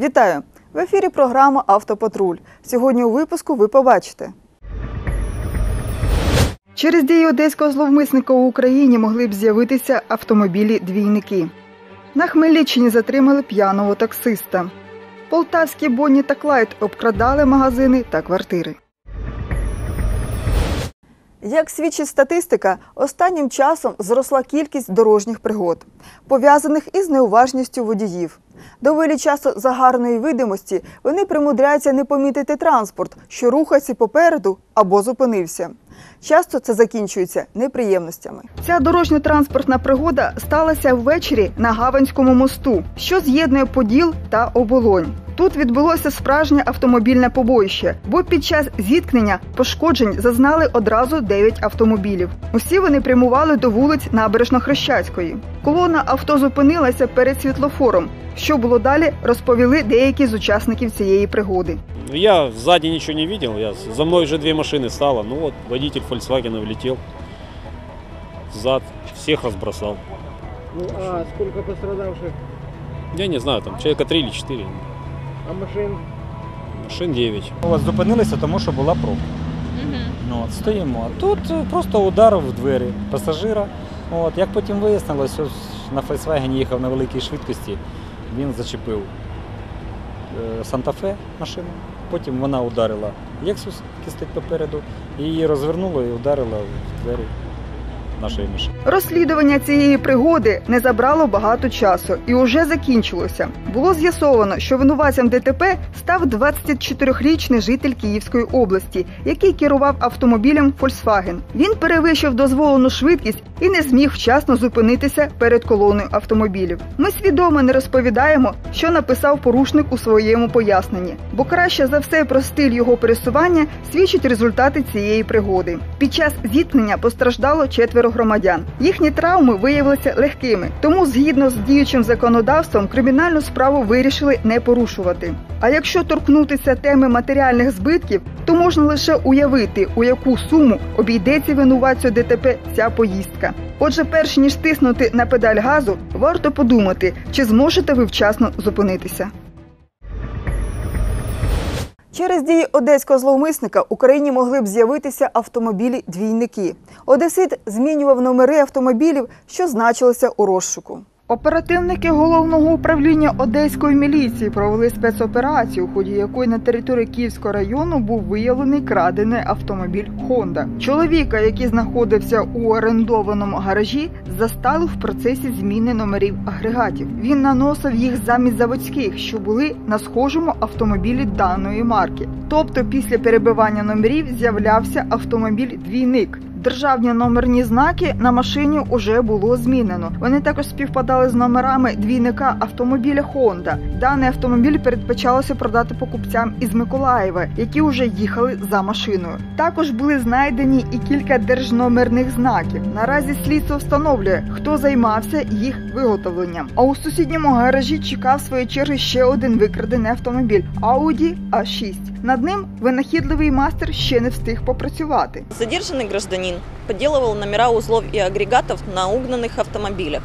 Вітаю! В ефірі програма Автопатруль. Сьогодні у випуску ви побачите. Через дії одеського зловмисника у Україні могли б з'явитися автомобілі-двійники. На Хмельниччині затримали п'яного таксиста. Полтавські Бонні та Клайд обкрадали магазини та квартири. Як свідчить статистика, останнім часом зросла кількість дорожніх пригод, пов'язаних із неуважністю водіїв. Доволі часто за гарної видимості вони примудряються не помітити транспорт, що рухається попереду або зупинився. Часто це закінчується неприємностями. Ця дорожньо-транспортна пригода сталася ввечері на Гаванському мосту, що з'єднує Поділ та Оболонь. Тут відбулося справжнє автомобільне побоїще, бо під час зіткнення пошкоджень зазнали одразу 9 автомобілів. Усі вони прямували до вулиць Набережно-Хрещатської. Колона авто зупинилася перед світлофором. Що було далі, розповіли деякі з учасників цієї пригоди. Я сзади ничего не видел, я, за мной уже две машины стало. Ну вот, водитель Volkswagen влетел. Зад, всех разбросал. Ну а сколько пострадавших? Я не знаю, там человека три или четыре. А машин? Машин 9. От зупинилися, тому що була пробка. Ну, от, стоїмо. А тут е, просто удар в двері пасажира. От, як потім вияснилось, ось на Volkswagen їхав на великій швидкості, він зачепив е, Санта-Фе машину. Потім вона ударила Lexus, який стоїть попереду, і її розвернуло і ударила в двері нашої машини. Розслідування цієї пригоди не забрало багато часу і уже закінчилося. Було з'ясовано, що винуватцем ДТП став 24-річний житель Київської області, який керував автомобілем Volkswagen. Він перевищив дозволену швидкість і не зміг вчасно зупинитися перед колоною автомобілів. Ми свідомо не розповідаємо, що написав порушник у своєму поясненні, бо краще за все про стиль його пересування свідчать результати цієї пригоди. Під час зіткнення постраждало четверо громадян. Їхні травми виявилися легкими, тому згідно з діючим законодавством кримінальну справу вирішили не порушувати. А якщо торкнутися теми матеріальних збитків, то можна лише уявити, у яку суму обійдеться винуватцю ДТП ця поїздка. Отже, перш ніж тиснути на педаль газу, варто подумати, чи зможете ви вчасно зупинитися. Через дії одеського зловмисника Україні могли б з'явитися автомобілі-двійники. Одесит змінював номери автомобілів, що значилися у розшуку. Оперативники головного управління одеської міліції провели спецоперацію, у ході якої на території Київського району був виявлений крадений автомобіль Honda. Чоловіка, який знаходився у орендованому гаражі, застали в процесі зміни номерів агрегатів. Він наносив їх замість заводських, що були на схожому автомобілі даної марки. Тобто, після перебивання номерів з'являвся автомобіль-двійник. Державні номерні знаки на машині уже було змінено. Вони також співпадали з номерами двійника автомобіля Honda. Даний автомобіль передбачалося продати покупцям із Миколаєва, які вже їхали за машиною. Також були знайдені і кілька держномерних знаків. Наразі слідство встановлює, хто займався їх виготовленням. А у сусідньому гаражі чекав своєї черги ще один викрадений автомобіль Audi A6. Над ним винахідливий мастер ще не встиг попрацювати. Задержанный гражданин подделывал номера узлов и агрегатов на угнанных автомобилях.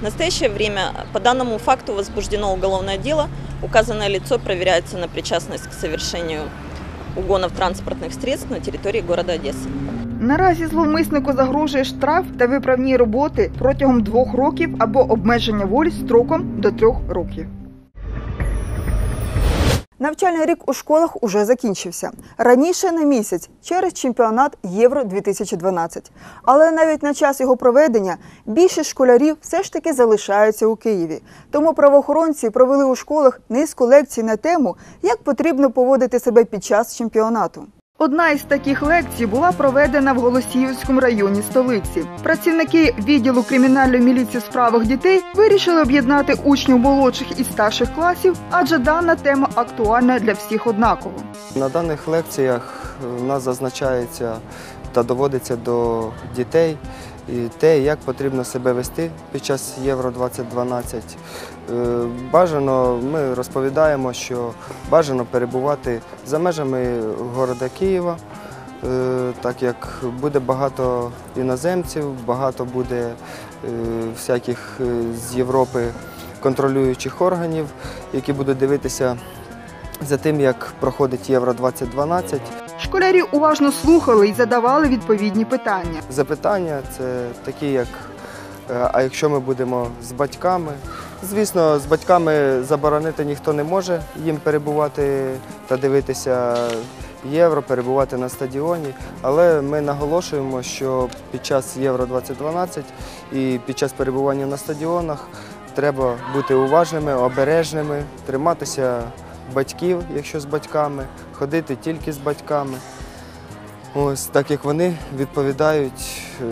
В настоящее время по данному факту возбуждено уголовное дело. Указанное лицо проверяется на причастность к совершению угонов транспортных средств на территории города Одессы. Наразі зловмиснику загрожує штраф та виправні роботи протягом двох років або обмеження волі строком до трьох років. Навчальний рік у школах уже закінчився раніше на місяць через чемпіонат Євро 2012 Але навіть на час його проведення більшість школярів все ж таки залишаються у Києві. Тому правоохоронці провели у школах низку лекцій на тему, як потрібно поводити себе під час чемпіонату. Одна із таких лекцій була проведена в Голосіївському районі столиці. Працівники відділу кримінальної міліції у справах дітей вирішили об'єднати учнів молодших і старших класів, адже дана тема актуальна для всіх однаково. На даних лекціях в нас зазначається та доводиться до дітей і те, як потрібно себе вести під час Євро 2012. Е, Бажано, ми розповідаємо, що бажано перебувати за межами города Києва, е, так як буде багато іноземців, багато буде е, всяких з Європи контролюючих органів, які будуть дивитися за тим, як проходить Євро 2012. Школярі уважно слухали і задавали відповідні питання. Запитання це такі, як е, а якщо ми будемо з батьками. Звісно, з батьками заборонити ніхто не може їм перебувати та дивитися євро, перебувати на стадіоні. Але ми наголошуємо, що під час Євро 2012 і під час перебування на стадіонах треба бути уважними, обережними, триматися батьків, якщо з батьками, ходити тільки з батьками. Ось так як вони відповідають е,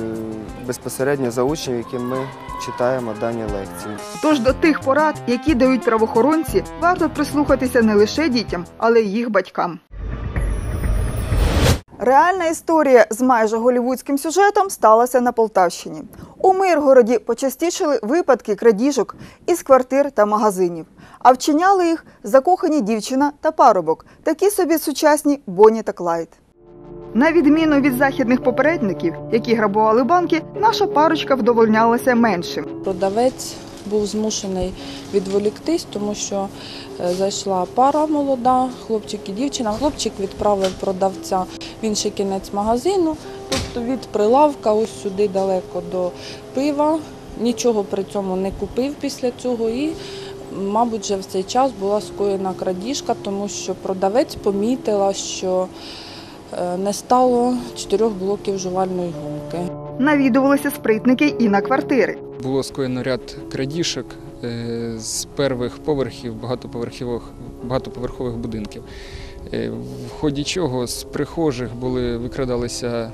безпосередньо за учнів, яким ми читаємо дані лекції. Тож до тих порад, які дають правоохоронці, варто прислухатися не лише дітям, але й їх батькам. Реальна історія з майже голівудським сюжетом сталася на Полтавщині. У Миргороді почастішили випадки крадіжок із квартир та магазинів. А вчиняли їх закохані дівчина та парубок, такі собі сучасні Бонні та Клайд. На відміну від західних попередників, які грабували банки, наша парочка вдовольнялася меншим. Продавець був змушений відволіктись, тому що е, зайшла пара молода, хлопчик і дівчина. Хлопчик відправив продавця в інший кінець магазину, тобто від прилавка ось сюди далеко до пива. Нічого при цьому не купив після цього і, мабуть, вже в цей час була скоєна крадіжка, тому що продавець помітила, що е, не стало чотирьох блоків жувальної гумки. Навідувалися спритники і на квартири. Було скоєно ряд крадіжок е, з перших поверхів багатоповерхових, багатоповерхових будинків. Е, В ході чого з прихожих були викрадалися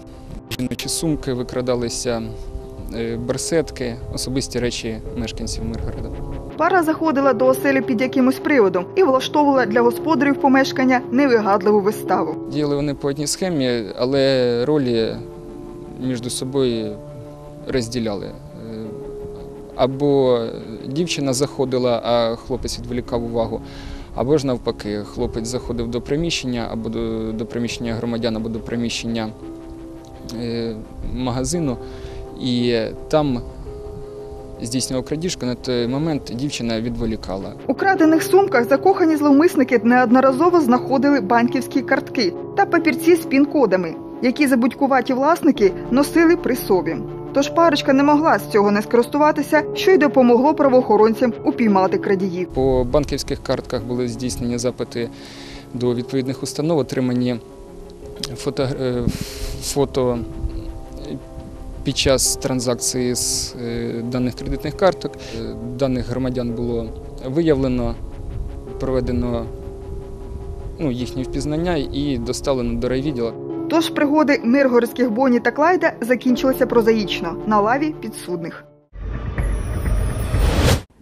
жіночі сумки, викрадалися е, берсетки, особисті речі мешканців Миргорода. Пара заходила до оселі під якимось приводом і влаштовувала для господарів помешкання невигадливу виставу. Діяли вони по одній схемі, але ролі між собою розділяли. Е, Або дівчина заходила, а хлопець відволікав увагу, або ж навпаки, хлопець заходив до приміщення, або до, до приміщення громадян, або до приміщення е, магазину, і там здійснював крадіжку. На той момент дівчина відволікала. У крадених сумках закохані зловмисники неодноразово знаходили банківські картки та папірці з пін-кодами, які забудькуваті власники носили при собі. Тож парочка не могла з цього не скористуватися, що й допомогло правоохоронцям упіймати крадіїв. По банківських картках були здійснені запити до відповідних установ, отримані фото, е, фото під час транзакції з е, даних кредитних карток. Е, Даних громадян було виявлено, проведено ну, їхнє впізнання і доставлено до райвідділу. Тож пригоди миргородських Боні та Клайда закінчилися прозаїчно на лаві підсудних.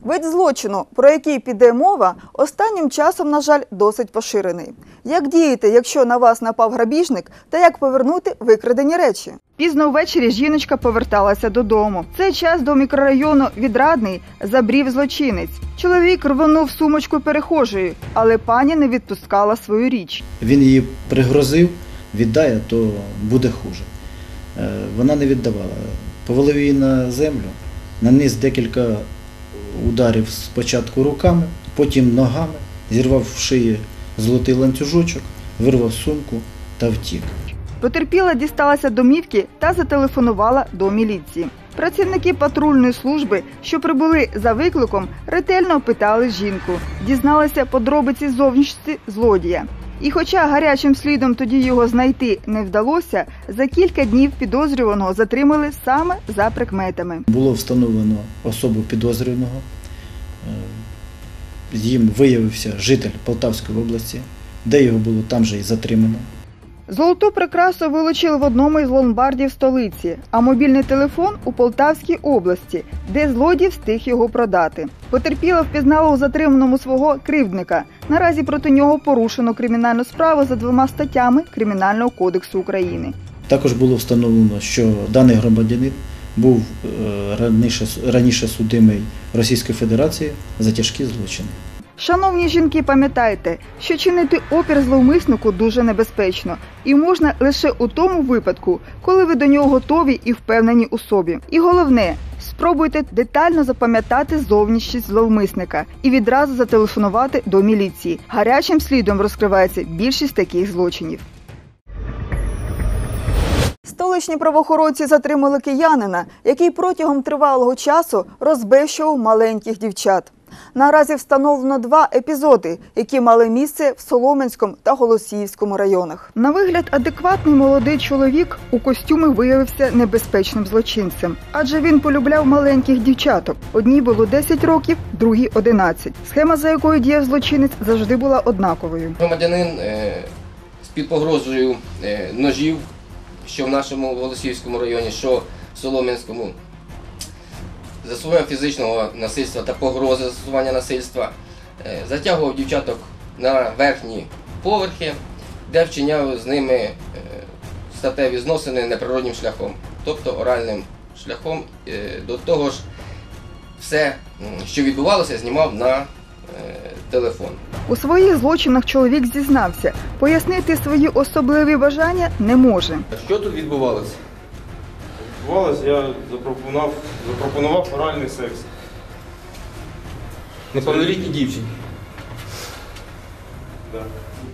Вид злочину, про який піде мова, останнім часом, на жаль, досить поширений. Як діяти, якщо на вас напав грабіжник, та як повернути викрадені речі? Пізно ввечері жіночка поверталася додому. Цей час до мікрорайону Відрадний забрів злочинець. Чоловік рвонув сумочку перехожої, але пані не відпускала свою річ. Він її пригрозив, віддає, то буде хуже. Е, Вона не віддавала. Повалив її на землю, наніс декілька ударів спочатку руками, потім ногами, зірвав в шиї золотий ланцюжочок, вирвав сумку та втік. Потерпіла дісталася домівки та зателефонувала до міліції. Працівники патрульної служби, що прибули за викликом, ретельно опитали жінку, дізналися подробиці зовнішності злодія. І хоча гарячим слідом тоді його знайти не вдалося, за кілька днів підозрюваного затримали саме за прикметами. Було встановлено особу підозрюваного. Е, Їм виявився житель Полтавської області, де його було там же і затримано. Золоту прикрасу вилучили в одному із ломбардів столиці, а мобільний телефон у Полтавській області, де злодій встиг його продати. Потерпіла впізнала у затриманому свого кривдника. Наразі проти нього порушено кримінальну справу за двома статтями Кримінального кодексу України. Також було встановлено, що даний громадянин був е, раніше, раніше судимий Російською Федерацією за тяжкі злочини. Шановні жінки, пам'ятайте, що чинити опір зловмиснику дуже небезпечно, і можна лише у тому випадку, коли ви до нього готові і впевнені у собі. І головне, спробуйте детально запам'ятати зовнішність зловмисника і відразу зателефонувати до міліції. Гарячим слідом розкривається більшість таких злочинів. Столичні правоохоронці затримали киянина, який протягом тривалого часу розбещував маленьких дівчат. Наразі встановлено два епізоди, які мали місце в Соломенському та Голосіївському районах. На вигляд, адекватний молодий чоловік у костюмі виявився небезпечним злочинцем, адже він полюбляв маленьких дівчаток. Одній було 10 років, другій 11. Схема, за якою діяв злочинець, завжди була однаковою. Громадянин е, з-під погрозою е, ножів, що в нашому Голосіївському районі, що в Солом'янському, засував фізичного насильства та погрози застосування насильства, е, затягував дівчаток на верхні поверхи, де вчиняв з ними е, статеві зносини неприроднім шляхом, тобто оральним шляхом. Е, До того ж, все, що відбувалося, знімав на телефон. У своїх злочинах чоловік зізнався, пояснити свої особливі бажання не може. Що тут відбувалося? Відбувалось, я запропонував, запропонував оральний секс. Неповнолітній дівчині. Да.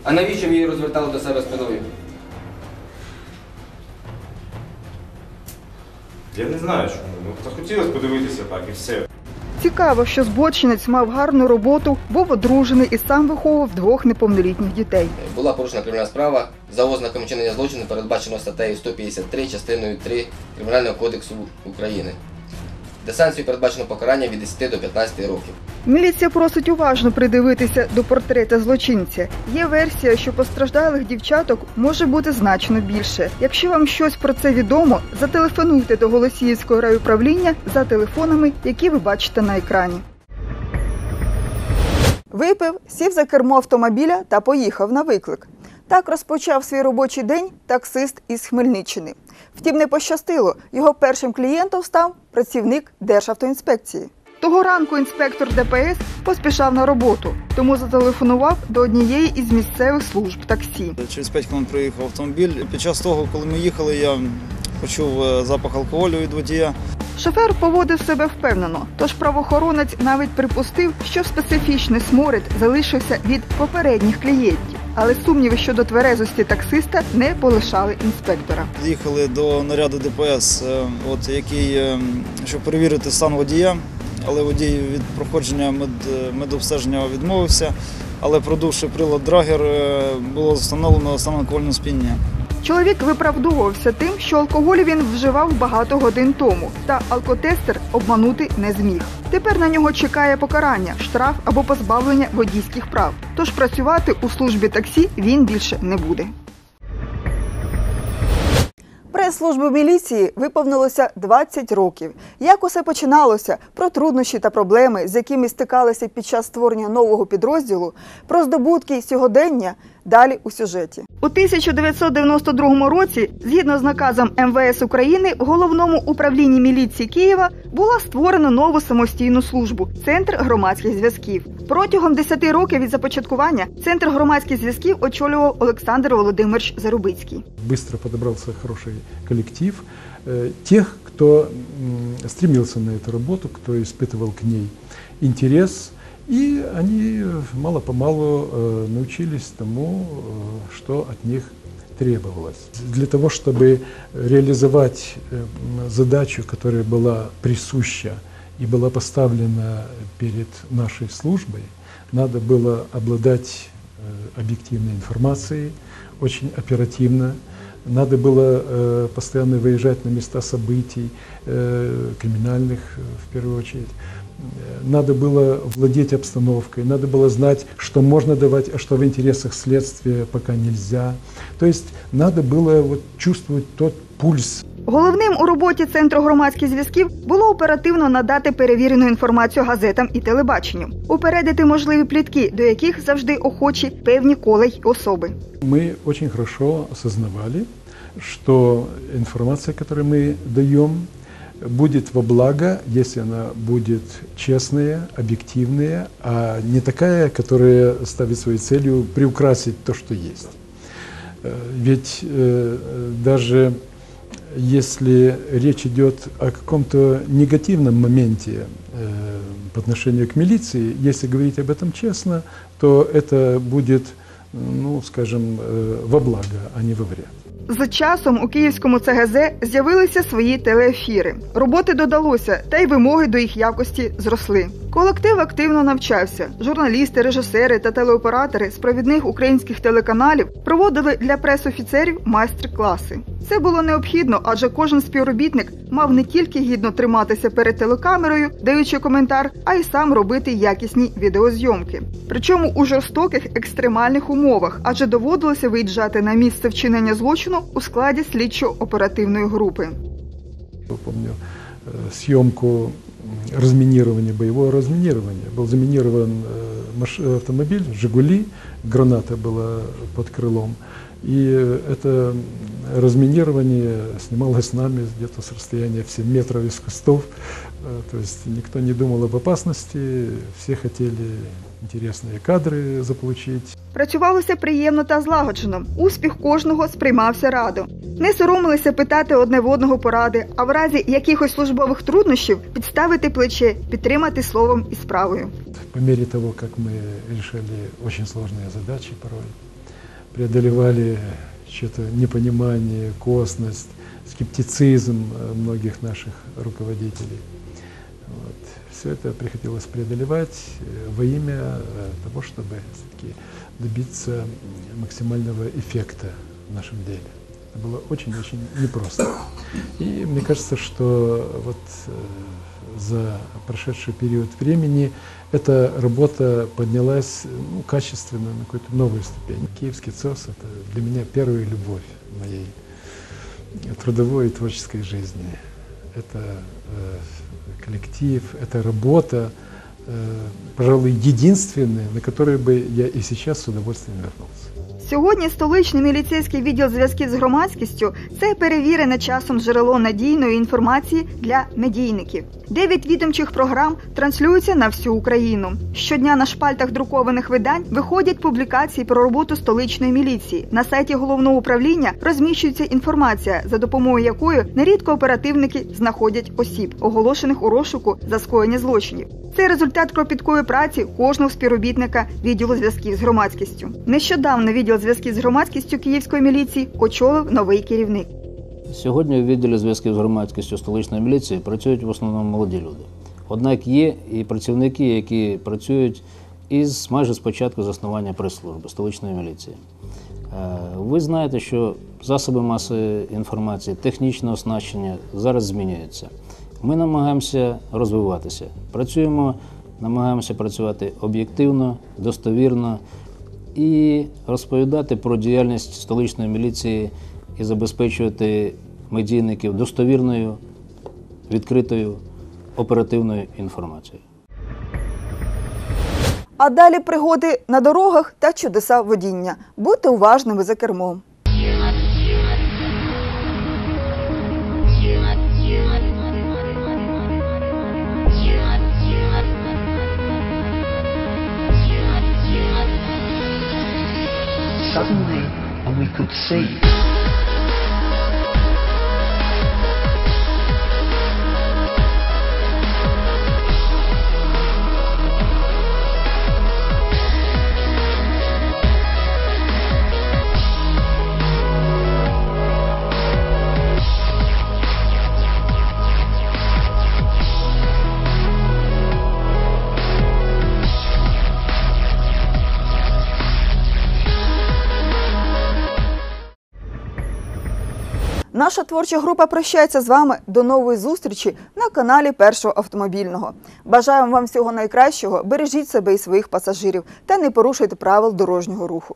А навіщо ви її розвертали до себе спиною? Я не знаю чому. Ну, захотілося подивитися так і все. Цікаво, що збочинець мав гарну роботу, був одружений і сам виховував двох неповнолітніх дітей. Була порушена кримінальна справа за ознаком вчинення злочину, передбачено статтею 153 частиною 3 Кримінального кодексу України. Де передбачено покарання від 10 до 15 років. Міліція просить уважно придивитися до портрета злочинця. Є версія, що постраждалих дівчаток може бути значно більше. Якщо вам щось про це відомо, зателефонуйте до Голосіївського райуправління за телефонами, які ви бачите на екрані. Випив, сів за кермо автомобіля та поїхав на виклик. Так розпочав свій робочий день таксист із Хмельниччини. Втім, не пощастило. Його першим клієнтом став працівник Державтоінспекції. Того ранку інспектор ДПС поспішав на роботу, тому зателефонував до однієї із місцевих служб таксі. Через 5 хвилин проїхав автомобіль. Під час того, коли ми їхали, я почув е, запах алкоголю від водія. Шофер поводив себе впевнено, тож правоохоронець навіть припустив, що специфічний сморід залишився від попередніх клієнтів. Але сумніви щодо тверезості таксиста не полишали інспектора. Їхали до наряду ДПС, е, от, який, е, щоб перевірити стан водія, але водій від проходження мед, медобстеження відмовився. Але продувши прилад драгер, було встановлено стан алкогольного сп'яніння. Чоловік виправдовувався тим, що алкоголь він вживав багато годин тому, та алкотестер обманути не зміг. Тепер на нього чекає покарання, штраф або позбавлення водійських прав. Тож працювати у службі таксі він більше не буде. Прес-служби міліції виповнилося 20 років. Як усе починалося, про труднощі та проблеми, з якими стикалися під час створення нового підрозділу, про здобутки сьогодення далі у сюжеті. У 1992 році, згідно з наказом МВС України, в головному управлінні міліції Києва була створена нову самостійну службу Центр громадських зв'язків. Протягом 10 років від започаткування центр громадських зв'язків очолював Олександр Володимирович Зарубицький. быстро подобрался хороший коллектив э, тех, кто м, стремился на эту работу, кто испытывал к ней интерес, И они э, мало-помалу э, научились тому, э, что от них требовалось. Для того, чтобы реализовать задачу, которая была присуща и была поставлена перед нашей службой, надо было обладать объективной информацией, очень оперативно. Надо было э, постоянно выезжать на места событий, э, криминальных э, в первую очередь. Надо было владеть обстановкой, надо было знать, что можно давать, а что в интересах следствия пока нельзя. То есть надо было вот чувствовать тот пульс Головним у роботі центру громадських зв'язків було оперативно надати перевірену інформацію газетам і телебаченню, упередити можливі плітки, до яких завжди охочі певні кола й особи. Мы очень хорошо осознавали, что информация, которую мы даем, будет во благо, если она будет честная, объективная, а не такая, которая ставит своей целью приукрасить то, что есть. Э, Ведь э, даже если речь идет о каком-то негативном моменте э, по отношению к милиции, если говорить об этом честно, то это будет, ну, скажем, э, во благо, а не во вред. З часом у київському ЦГЗ з'явилися свої телеефіри. Роботи додалося, та й вимоги до їх якості зросли. Колектив активно навчався. Журналісти, режисери та телеоператори з провідних українських телеканалів проводили для прес-офіцерів майстер-класи. Це було необхідно, адже кожен співробітник мав не тільки гідно триматися перед телекамерою, даючи коментар, а й сам робити якісні відеозйомки. Причому у жорстоких екстремальних умовах, адже доводилося виїжджати на місце вчинення злочину у складі слідчо-оперативної групи. Помню э, съемку м, разминирования, боевого разминирования. Был заминирован э, маш- автомобиль «Жигули», граната была под крылом. И э, это м, разминирование снималось нами где-то с расстояния в 7 метров из кустов. Э, То есть никто не думал об опасности, все хотели интересные кадры заполучить. Працювалося приємно та злагоджено. Успіх кожного сприймався радо. Не соромилися питати одне в одного поради, а в разі якихось службових труднощів підставити плече, підтримати словом і справою. По мере того, как мы решали очень сложные задачи порой, преодолевали что-то непонимание, косность, скептицизм э, многих наших руководителей. Вот. Все это приходилось преодолевать э, во имя э, того, чтобы все-таки добиться м, максимального эффекта в нашем деле. Это было очень-очень непросто. И мне кажется, что вот э, за прошедший период времени эта работа поднялась ну, качественно на какую-то новую ступень. Киевский ЦОС – это для меня первая любовь моей трудовой и творческой жизни. Это э, коллектив, это работа, э, пожалуй, единственная, на которой бы я и сейчас с удовольствием вернулся. Сьогодні столичний міліцейський відділ зв'язків з громадськістю це перевірене часом джерело надійної інформації для медійників. Дев'ять відомчих програм транслюються на всю Україну. Щодня на шпальтах друкованих видань виходять публікації про роботу столичної міліції. На сайті головного управління розміщується інформація, за допомогою якої нерідко оперативники знаходять осіб, оголошених у розшуку за скоєння злочинів. Це результат кропіткої праці кожного співробітника відділу зв'язків з громадськістю. Нещодавно відділ зв'язків з громадськістю київської міліції очолив новий керівник. Сьогодні у відділі зв'язків з громадськістю столичної міліції працюють в основному молоді люди. Однак є і працівники, які працюють із майже з початку заснування прес-служби столичної міліції. Е, Ви знаєте, що засоби масової інформації, технічне оснащення зараз змінюються. Ми намагаємося розвиватися. Працюємо, намагаємося працювати об'єктивно, достовірно і розповідати про діяльність столичної міліції і забезпечувати медійників достовірною, відкритою, оперативною інформацією. А далі пригоди на дорогах та чудеса водіння. Будьте уважними за кермом. Suddenly, and we could see. Наша творча група прощається з вами до нової зустрічі на каналі Першого автомобільного. Бажаємо вам всього найкращого, бережіть себе і своїх пасажирів та не порушуйте правил дорожнього руху.